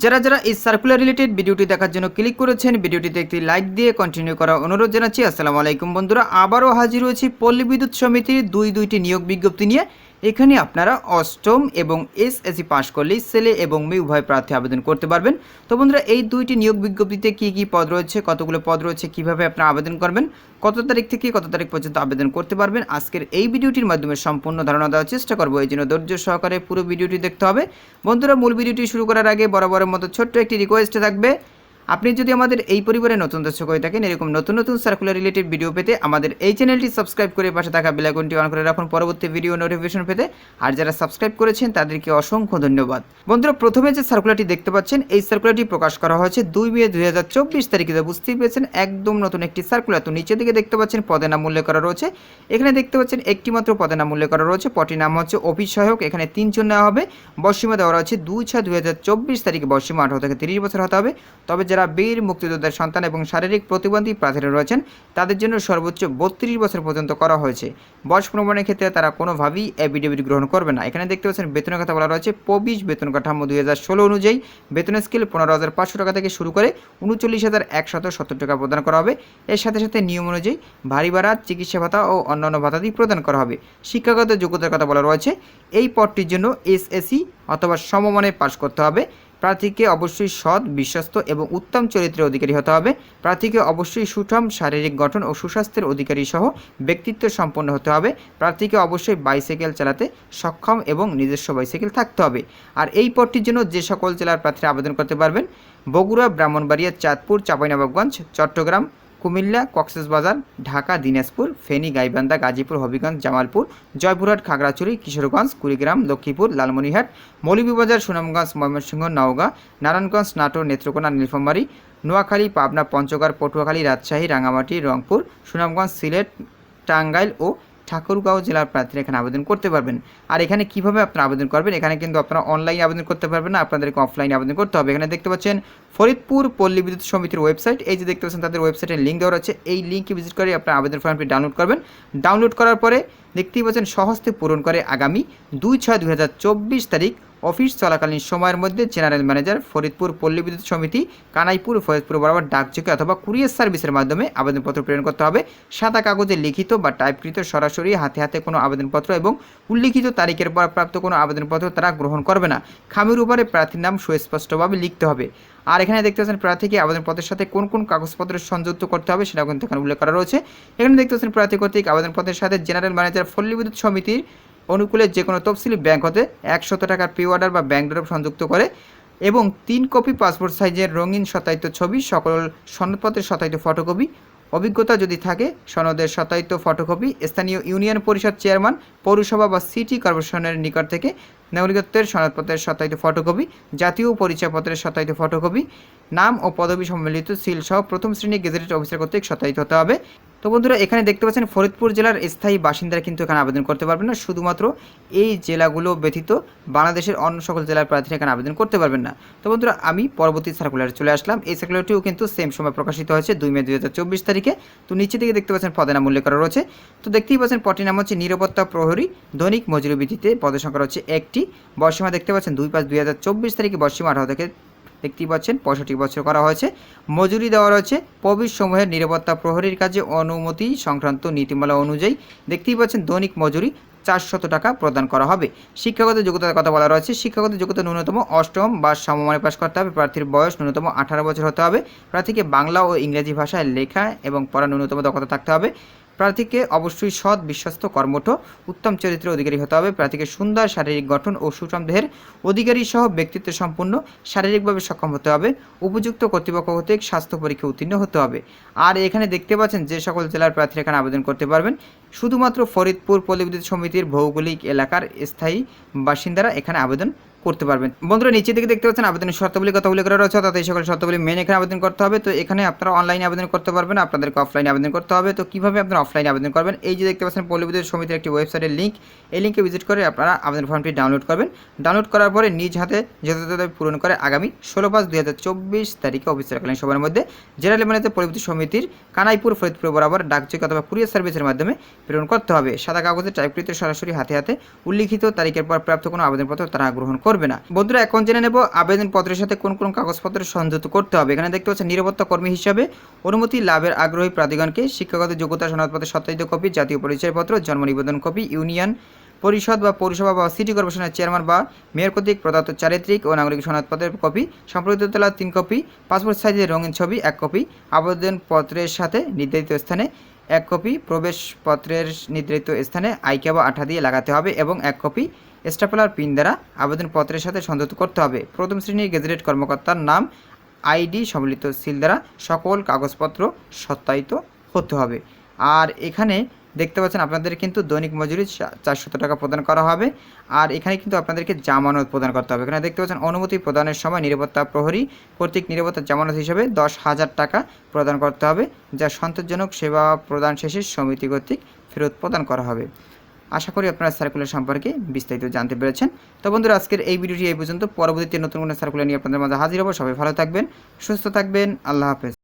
যারা যারা এই সার্কুলার রিলেটেড ভিডিওটি দেখার জন্য ক্লিক করেছেন, ভিডিওটিতে একটি লাইক দিয়ে কন্টিনিউ করার অনুরোধ জানাচ্ছি। আসসালামু আলাইকুম বন্ধুরা, আবারও হাজির হয়েছি পল্লী বিদ্যুৎ সমিতির দুই দুইটি নিয়োগ বিজ্ঞপ্তি নিয়ে। এখানে আপনারা অষ্টম এবং এস এসএসসি পাশ করলেই ছেলে এবং মেয়ে উভয় প্রার্থী আবেদন করতে পারবেন। তো বন্ধুরা, এই দুইটি নিয়োগ বিজ্ঞপ্তিতে কি কি পদ রয়েছে, কতগুলো পদ রয়েছে, কীভাবে আপনারা আবেদন করবেন, কত তারিখ থেকে কত তারিখ পর্যন্ত আবেদন করতে পারবেন, আজকের এই ভিডিওটির মাধ্যমে সম্পূর্ণ ধারণা দেওয়ার চেষ্টা করব। এই জন্য ধৈর্য সহকারে পুরো ভিডিওটি দেখতে হবে। বন্ধুরা, মূল ভিডিওটি শুরু করার আগে বরাবরের মতো ছোট্ট একটি রিকোয়েস্ট থাকবে। আপনি যদি আমাদের এই পরিবারে নতুন দর্শক হয়ে থাকেন, এরকম নতুন নতুন সার্কুলার রিলেটেড ভিডিও পেতে আমাদের এই চ্যানেলটি সাবস্ক্রাইব করে পাশে থাকা বেলাইকনটি অন করে রাখুন পরবর্তী ভিডিও নোটিফিকেশন পেতে। আর যারা সাবস্ক্রাইব করেছেন, তাদেরকে অসংখ্য ধন্যবাদ। বন্ধুরা, প্রথমে যে সার্কুলারটি দেখতে পাচ্ছেন, এই সার্কুলারটি প্রকাশ করা হয়েছে দুই মে দুই হাজার চব্বিশ তারিখে। বুঝতেই পেরেছেন, একদম নতুন একটি সার্কুলার তো নিচের দিকে দেখতে পাচ্ছেন পদে নাম উল্লেখ করা রয়েছে। এখানে দেখতে পাচ্ছেন, একটি মাত্র পদে নাম উল্লেখ করা রয়েছে। পটির নাম হচ্ছে অফিস সহায়ক। এখানে তিনজন নেওয়া হবে। বর্ষীমা দেওয়া রয়েছে দুই ছয় দুই হাজার চব্বিশ তারিখে। বর্ষীমা আঠারো থেকে তিরিশ বছর হতে হবে। তবে যারা বীর মুক্তিযোদ্ধার সন্তান এবং শারীরিক প্রতিবন্ধী প্রার্থীরা রয়েছেন, তাদের জন্য সর্বোচ্চ বত্রিশ বছর পর্যন্ত করা হয়েছে। বয়স প্রমাণের ক্ষেত্রে তারা কোনোভাবেই অ্যাফিডেভিট গ্রহণ করবে না। এখানে দেখতে পাচ্ছেন, বেতনের কথা বলা রয়েছে পবিশ বেতন কাঠামো দুই হাজার ষোলো অনুযায়ী বেতন স্কেল পনেরো হাজার পাঁচশো টাকা থেকে শুরু করে উনচল্লিশ হাজার একশত সত্তর টাকা প্রদান করা হবে। এর সাথে সাথে নিয়ম অনুযায়ী ভারী ভাড়া, চিকিৎসা ভাতা ও অন্যান্য ভাতাদি প্রদান করা হবে। শিক্ষাগত যোগ্যতার কথা বলা রয়েছে, এই পদটির জন্য এসএসসি অথবা সমমানে পাশ করতে হবে। প্রার্থীকে অবশ্যই সৎ, বিশ্বস্ত এবং উত্তম চরিত্রের অধিকারী হতে হবে। প্রার্থীকে অবশ্যই সুঠাম শারীরিক গঠন ও সুস্বাস্থ্যের অধিকারী সহ ব্যক্তিত্ব সম্পন্ন হতে হবে। প্রার্থীকে অবশ্যই বাইসাইকেল চালাতে সক্ষম এবং নিজস্ব বাইসাইকেল থাকতে হবে। আর এই পদটির জন্য যে সকল জেলার প্রার্থীরা আবেদন করতে পারবেন, বগুড়া, ব্রাহ্মণবাড়িয়া, চাঁদপুর, চাঁপাইনবাবগঞ্জ, চট্টগ্রাম কুমিল্লা, কক্সবাজার, ঢাকা, দিনাজপুর, ফেনী, গাইবান্ধা, গাজীপুর, হবিগঞ্জ, জামালপুর, জয়পুরহাট, খাগড়াছড়ি, কিশোরগঞ্জ, কুড়িগ্রাম, লক্ষ্মীপুর লালমনিহাট মৌলভীবাজার, সুনামগঞ্জ, ময়মনসিংহ, নওগাঁ, নারায়ণগঞ্জ, নাটোর, নেত্রকোনা, নীলফামারী, নোয়াখালী, পাবনা, পঞ্চগড়, পটুয়াখালী, রাজশাহী রাঙামাটি রংপুর, সুনামগঞ্জ, সিলেট, টাঙ্গাইল ও ঠাকুরগাঁও জেলার প্রার্থীরা এখানে আবেদন করতে পারবেন। আর এখানে কীভাবে আপনারা আবেদন করবেন? এখানে কিন্তু আপনারা অনলাইনে আবেদন করতে পারবেন না, আপনাদেরকে অফলাইনে আবেদন করতে হবে। এখানে দেখতে পাচ্ছেন, ফরিদপুর পল্লী বিদ্যুৎ সমিতির ওয়েবসাইট এই যে দেখতে পাচ্ছেন তাদের ওয়েবসাইটের লিঙ্ক দেওয়া রয়েছে। এই লিঙ্কে ভিজিট করে আপনার আবেদন ফর্মটি ডাউনলোড করবেন। ডাউনলোড করার পরে দেখতেই পাচ্ছেন সহস্তে পূরণ করে আগামী দুই ছয় দু তারিখ অফিস চলাকালীন সময়ের মধ্যে জেনারেল ম্যানেজার ফরিদপুর পল্লী বিদ্যুৎ সমিতি, কানাইপুর, ফরিদপুর বরাবর ডাকযোগে অথবা কুরিয়ার সার্ভিসের মাধ্যমে আবেদনপত্র প্রেরণ করতে হবে। সাদা কাগজে লিখিত বা টাইপকৃত সরাসরি হাতে হাতে কোনো আবেদনপত্র এবং উল্লিখিত তারিখের পর প্রাপ্ত কোনো আবেদনপত্র তারা গ্রহণ করবে না। খামের উপরে প্রার্থীর নাম সুস্পষ্টভাবে লিখতে হবে। আর এখানে দেখতে পাচ্ছেন প্রার্থীকে আবেদনপত্রের সাথে কোন কোন কাগজপত্র সংযুক্ত করতে হবে সেটা কিন্তু এখানে উল্লেখ করা রয়েছে। এখানে দেখতে পাচ্ছেন প্রার্থী কর্তৃক আবেদনপত্রের সাথে জেনারেল ম্যানেজার পল্লী বিদ্যুৎ সমিতির অনুকূলে যে কোনো তফসিলি ব্যাংক হতে একশত টাকার পে অর্ডার বা ব্যাংক ড্রপ সংযুক্ত করে এবং তিন কপি পাসপোর্ট সাইজের রঙিন শতায়িত ছবি, সকল সনদপত্রের শতায়িত ফটোকপি। অভিজ্ঞতা যদি থাকে, সনদের শতায়িত ফটোকপি স্থানীয় ইউনিয়ন পরিষদ চেয়ারম্যান, পৌরসভা বা সিটি কর্পোরেশনের নিকট থেকে নাগরিকত্বের সনদপত্রের শতায়িত ফটোকপি, জাতীয় পরিচয়পত্রের শতায়িত ফটোকপি, নাম ও পদবি সম্মিলিত সিল সহ প্রথম শ্রেণি গেজেটেড অফিসার কর্তৃক শতায়িত হতে হবে। তো বন্ধুরা, এখানে দেখতে পাচ্ছেন ফরিদপুর জেলার স্থায়ী বাসিন্দারা কিন্তু এখানে আবেদন করতে পারবেন না। শুধুমাত্র এই জেলাগুলো ব্যতীত বাংলাদেশের অন্য সকল জেলার প্রার্থীরা এখানে আবেদন করতে পারবেন না। তো বন্ধুরা, আমি পরবর্তী সার্কুলারে চলে আসলাম। এই সার্কুলারটিও কিন্তু সেম সময় প্রকাশিত হয়েছে দুই মে দুই হাজার চব্বিশ তারিখে। তো নিচে দিকে দেখতে পাচ্ছেন পদের নাম উল্লেখ করা রয়েছে। তো দেখতেই পাচ্ছেন পটির নাম হচ্ছে নিরাপত্তা প্রহরী দৈনিক মজুরি ভিত্তিতে। পদের সংখ্যা হচ্ছে একটি। বর্ষীমা দেখতে পাচ্ছেন দুই পাঁচ দুই তারিখে বর্ষীমা আঠারো থেকে দেখতেই পাচ্ছেন, পঁয়ষট্টি বছর করা হয়েছে। মজুরি দেওয়া রয়েছে। সমূহের নিরাপত্তা প্রহরীর কাজে অনুমতি সংক্রান্ত নীতিমালা অনুযায়ী দেখতেই পাচ্ছেন, দৈনিক মজুরি চারশত টাকা প্রদান করা হবে। শিক্ষাগত যোগ্যতার কথা বলা রয়েছে। শিক্ষাগত যোগ্যতা ন্যূনতম অষ্টম বা সমমানে পাশ করতে হবে। প্রার্থীর বয়স ন্যূনতম আঠারো বছর হতে হবে। প্রার্থীকে বাংলা ও ইংরেজি ভাষায় লেখা এবং পড়া ন্যূনতম দক্ষতা থাকতে হবে। প্রার্থীকে অবশ্যই সৎ, বিশ্বস্ত, কর্মঠ, উত্তম চরিত্রের অধিকারী হতে হবে। প্রার্থীকে সুন্দর, শারীরিক গঠন ও সুষম দেহের অধিকারী সহ ব্যক্তিত্ব সম্পূর্ণ শারীরিকভাবে সক্ষম হতে হবে। উপযুক্ত কর্তৃপক্ষ কর্তৃক স্বাস্থ্য পরীক্ষা উত্তীর্ণ হতে হবে। আর এখানে দেখতে পাচ্ছেন যে সকল জেলার প্রার্থীরা এখানে আবেদন করতে পারবেন। শুধুমাত্র ফরিদপুর পল্লীবিদ্যুৎ সমিতির ভৌগোলিক এলাকার স্থায়ী বাসিন্দারা এখানে আবেদন করতে পারবেন। বন্ধুরা নিচে দিকে দেখতে পাচ্ছেন আবেদনের শর্তাবলী কথা উল্লেখ করা রয়েছে, অর্থাৎ এই সকল শর্তাবলী মেনে এখানে আবেদন করতে হবে। তো এখানে আপনারা অনলাইনে আবেদন করতে পারবেন, আপনাদেরকে অফলাইনে আবেদন করতে হবে। তো কীভাবে আপনারা অফলাইনে আবেদন করবেন? এই যে দেখতে পাচ্ছেন পল্লী সমিতির একটি ওয়েবসাইটের লিঙ্ক এই লিঙ্কে ভিজিট করে আপনারা আবেদন ফর্মটি ডাউনলোড করবেন। ডাউনলোড করার পরে নিজ হাতে যথাযথভাবে পূরণ করে আগামী ষোলো পাঁচ দুই হাজার চব্বিশ তারিখে অফিস চলাকালীন সময়ের মধ্যে। জেনারেল ম্যানেজার পল্লী সমিতির কানাইপুর, ফরিদপুর বরাবর ডাকযোগ অথবা কুরিয়ার সার্ভিসের মাধ্যমে প্রেরণ করতে হবে। সাদা কাগজে টাইপকৃত সরাসরি হাতে হাতে উল্লিখিত তারিখের পর প্রাপ্ত কোনো আবেদনপত্র তারা গ্রহণ করবে না। বন্ধুরা, এখন জেনে নেব আবেদনপত্রের সাথে কোন কোন কাগজপত্র সংযুক্ত করতে হবে। এখানে দেখতে পাচ্ছেন, নিরাপত্তা কর্মী হিসাবে অনুমতি লাভের আগ্রহী প্রাধিগণকে শিক্ষাগত যোগ্যতা সনদপত্রের সত্যায়িত কপি, জাতীয় পরিচয়পত্র, জন্ম নিবেদন কপি, ইউনিয়ন পরিষদ বা পৌরসভা বা সিটি কর্পোরেশনের চেয়ারম্যান বা মেয়র কর্তৃক প্রদত্ত চারিত্রিক ও নাগরিক সনদপত্রের কপি সম্প্রতি তোলা তিন কপি, পাসপোর্ট সাইজের রঙিন ছবি এক কপি, আবেদনপত্রের সাথে নির্ধারিত স্থানে এক কপি প্রবেশপত্রের নির্ধারিত স্থানে আইকা আঠা দিয়ে লাগাতে হবে এবং এক কপি স্টাপলার পিন দ্বারা আবেদনপত্রের সাথে সংযুক্ত করতে হবে। প্রথম শ্রেণির গেজেটেড কর্মকর্তার নাম, আইডি সম্মিলিত সিল দ্বারা সকল কাগজপত্র সত্যায়িত হতে হবে। আর এখানে দেখতে পাচ্ছেন আপনাদের কিন্তু দৈনিক মজুরি চারশত টাকা প্রদান করা হবে। আর এখানে কিন্তু আপনাদেরকে জামানত প্রদান করতে হবে। এখানে দেখতে পাচ্ছেন অনুমতি প্রদানের সময় নিরাপত্তা প্রহরী কর্তৃক নিরাপত্তা জামানত হিসেবে দশ হাজার টাকা প্রদান করতে হবে, যা সন্তোষজনক সেবা প্রদান শেষে সমিতি কর্তৃক ফেরত প্রদান করা হবে। আশা করি আপনারা সার্কুলার সম্পর্কে বিস্তারিত জানতে পেরেছেন। তো বন্ধুরা, আজকের এই ভিডিওটি এই পর্যন্ত। পরবর্তীতে নতুন কোনো সার্কুলার নিয়ে আপনাদের মাঝে হাজির হব। সবাই ভালো থাকবেন, সুস্থ থাকবেন। আল্লাহ হাফেজ।